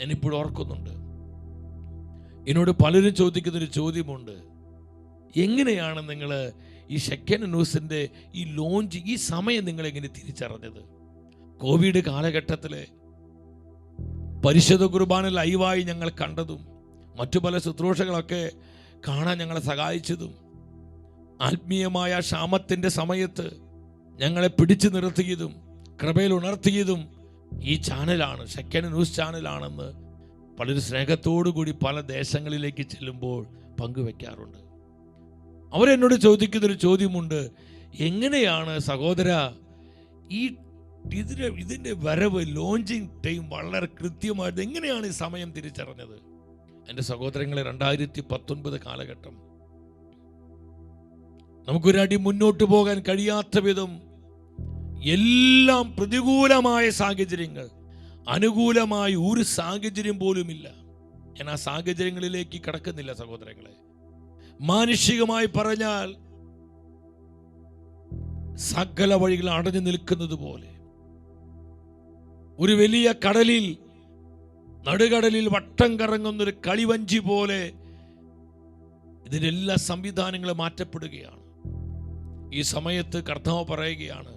ഞാനിപ്പോഴും ഓർക്കുന്നുണ്ട്. എന്നോട് പലരും ചോദിക്കുന്നൊരു ചോദ്യമുണ്ട്. എങ്ങനെയാണ് നിങ്ങൾ ഈ സെക്കൻഡ് ന്യൂസിന്റെ ഈ ലോഞ്ച് ഈ സമയം നിങ്ങൾ എങ്ങനെ തിരിച്ചറിഞ്ഞത്? കോവിഡ് കാലഘട്ടത്തിൽ പരിശുദ്ധ കുർബാന ലൈവായി ഞങ്ങൾ കണ്ടതും മറ്റു പല ശുശ്രൂഷകളൊക്കെ കാണാൻ ഞങ്ങളെ സഹായിച്ചതും ആത്മീയമായ ക്ഷാമത്തിന്റെ സമയത്ത് ഞങ്ങളെ പിടിച്ചു നിർത്തിയതും കൃപയിൽ ഉണർത്തിയതും ഈ ചാനലാണ് സെക്കൻഡ് ന്യൂസ് ചാനലാണെന്ന് പലരും സ്നേഹത്തോടു കൂടി പല ദേശങ്ങളിലേക്ക് ചെല്ലുമ്പോൾ പങ്കുവെക്കാറുണ്ട്. അവരെന്നോട് ചോദിക്കുന്നൊരു ചോദ്യമുണ്ട് എങ്ങനെയാണ് സഹോദര ഈ ഇതിന്റെ ഇതിന്റെ വരവ് ലോഞ്ചിങ് ടൈം വളരെ കൃത്യമായിട്ട് എങ്ങനെയാണ് ഈ സമയം തിരിച്ചറിഞ്ഞത്? എന്റെ സഹോദരങ്ങളെ രണ്ടായിരത്തി പത്തൊൻപത് കാലഘട്ടം. നമുക്കൊരടി മുന്നോട്ട് പോകാൻ കഴിയാത്ത വിധം എല്ലാം പ്രതികൂലമായ സാഹചര്യങ്ങൾ അനുകൂലമായ ഒരു സാഹചര്യം പോലുമില്ല. ഞാൻ ആ സാഹചര്യങ്ങളിലേക്ക് കടക്കുന്നില്ല സഹോദരങ്ങളെ. മാനുഷികമായി പറഞ്ഞാൽ സകല വഴികൾ അടഞ്ഞു നിൽക്കുന്നത് പോലെ. ഒരു വലിയ കടലിൽ നടുകടലിൽ വട്ടം കറങ്ങുന്ന ഒരു കളിവഞ്ചി പോലെ ഇതിന്റെ എല്ലാ സംവിധാനങ്ങളും മാറ്റപ്പെടുകയാണ്. ഈ സമയത്ത് കർത്താവ് പറയുകയാണ്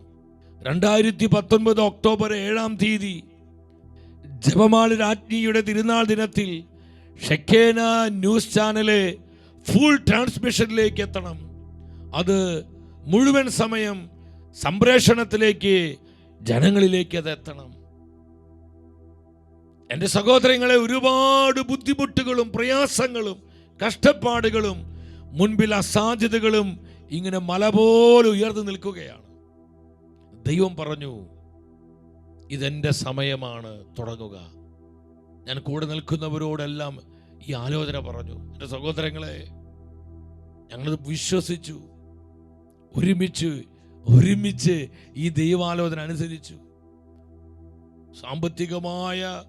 രണ്ടായിരത്തി പത്തൊൻപത് ഒക്ടോബർ ഏഴാം തീയതി ജപമാല രാജ്ഞിയുടെ തിരുനാൾ ദിനത്തിൽ ഷെക്കേന ന്യൂസ് ചാനൽ ഫുൾ ട്രാൻസ്മിഷനിലേക്ക് എത്തണം. അത് മുഴുവൻ സമയം സംപ്രേഷണത്തിലേക്ക് ജനങ്ങളിലേക്ക് അത് എത്തണം. എന്റെ സഹോദരങ്ങളെ ഒരുപാട് ബുദ്ധിമുട്ടുകളും പ്രയാസങ്ങളും കഷ്ടപ്പാടുകളും മുൻപിൽ അസാധ്യതകളും ഇങ്ങനെ മല പോലെ ഉയർന്നു നിൽക്കുകയാണ്. ദൈവം പറഞ്ഞു ഇതെന്റെ സമയമാണ് തുടങ്ങുക. ഞാൻ കൂടെ നിൽക്കുന്നവരോടെല്ലാം ഈ ആലോചന പറഞ്ഞു. എന്റെ സഹോദരങ്ങളെ ഞങ്ങളത് വിശ്വസിച്ചു ഒരുമിച്ച് ഒരുമിച്ച് ഈ ദൈവാലോചന അനുസരിച്ചു. സാമ്പത്തികമായ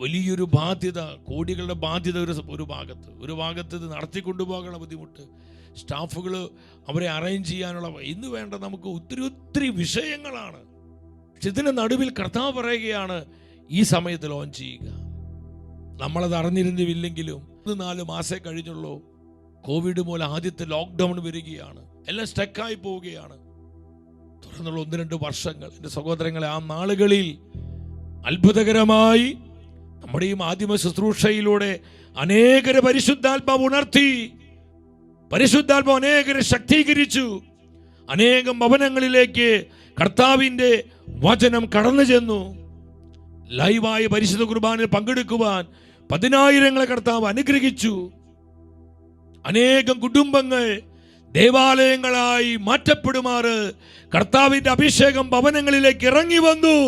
വലിയൊരു ബാധ്യത കോടികളുടെ ബാധ്യത ഒരു ഒരു ഭാഗത്ത്. ഒരു ഭാഗത്ത് ഇത് നടത്തിക്കൊണ്ടുപോകാനുള്ള ബുദ്ധിമുട്ട് സ്റ്റാഫുകൾ അവരെ അറേഞ്ച് ചെയ്യാനുള്ള ഇന്ന് വേണ്ട നമുക്ക് ഒത്തിരി ഒത്തിരി വിഷയങ്ങളാണ്. പക്ഷെ ഇതിന് നടുവിൽ കർത്താവ് പറയുകയാണ് ഈ സമയത്ത് ലോഞ്ച് ചെയ്യുക. നമ്മളത് അറിഞ്ഞിരുന്നില്ലെങ്കിലും മൂന്ന് നാല് മാസേ കഴിഞ്ഞുള്ളൂ. കോവിഡ് മൂലം ആദ്യത്തെ ലോക്ക്ഡൗൺ വരികയാണ്. എല്ലാം സ്റ്റക്കായി പോവുകയാണ്. തുടർന്നുള്ള ഒന്ന് രണ്ട് വർഷങ്ങൾ എന്റെ സഹോദരങ്ങളെ ആ നാളുകളിൽ അത്ഭുതകരമായി നമ്മുടെ ഈ മാധ്യമ ശുശ്രൂഷയിലൂടെ അനേകരെ പരിശുദ്ധാത്മാവ് ഉണർത്തി പരിശുദ്ധാത്മാവ് അനേകരെ ശക്തീകരിച്ചു. അനേകം ഭവനങ്ങളിലേക്ക് കർത്താവിന്റെ വചനം കടന്നു ചെന്നു. ലൈവായി പരിശുദ്ധ കുർബാനയിൽ പങ്കെടുക്കുവാൻ പതിനായിരങ്ങളെ കർത്താവ് അനുഗ്രഹിച്ചു. അനേകം കുടുംബങ്ങൾ ദേവാലയങ്ങളായി മാറ്റപ്പെടുമാറ്. കർത്താവിന്റെ അഭിഷേകം ഭവനങ്ങളിലേക്ക് ഇറങ്ങി വന്നു.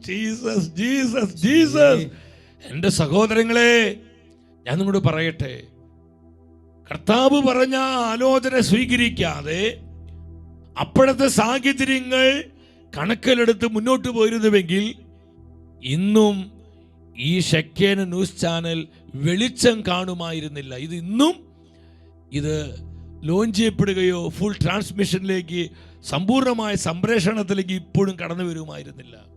ജീസസ് ജീസസ് ജീസസ് എന്റെ സഹോദരങ്ങളെ ഞാൻ നിങ്ങളോട് പറയട്ടെ. കർത്താവ് പറഞ്ഞ ആലോചന സ്വീകരിക്കാതെ അപ്പോഴത്തെ സാഹചര്യങ്ങൾ കണക്കിലെടുത്ത് മുന്നോട്ട് പോയിരുന്നുവെങ്കിൽ ഇന്നും ഈ ഷെക്കേന ന്യൂസ് ചാനൽ വെളിച്ചം കാണുമായിരുന്നില്ല. ഇത് ഇന്നും ഇത് ലോഞ്ച് ചെയ്യപ്പെടുകയോ ഫുൾ ട്രാൻസ്മിഷനിലേക്ക് സമ്പൂർണമായ സംപ്രേഷണത്തിലേക്ക് ഇപ്പോഴും കടന്നു വരുമായിരുന്നില്ല.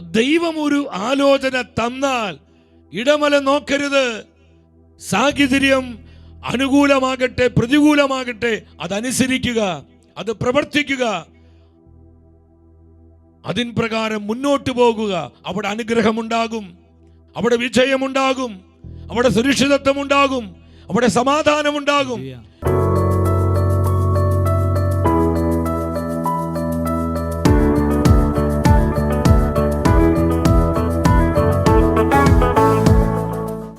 ദൈവം ഒരു ആലോചന തന്നാൽ ഇടമല നോക്കരുത്. സാഹചര്യം അനുകൂലമാകട്ടെ പ്രതികൂലമാകട്ടെ അതനുസരിക്കുക അത് പ്രവർത്തിക്കുക. അതിൻ പ്രകാരം മുന്നോട്ട് പോകുക. അവിടെ അനുഗ്രഹമുണ്ടാകും. അവിടെ വിജയമുണ്ടാകും. അവിടെ സുരക്ഷിതത്വം ഉണ്ടാകും അവിടെ സമാധാനമുണ്ടാകും.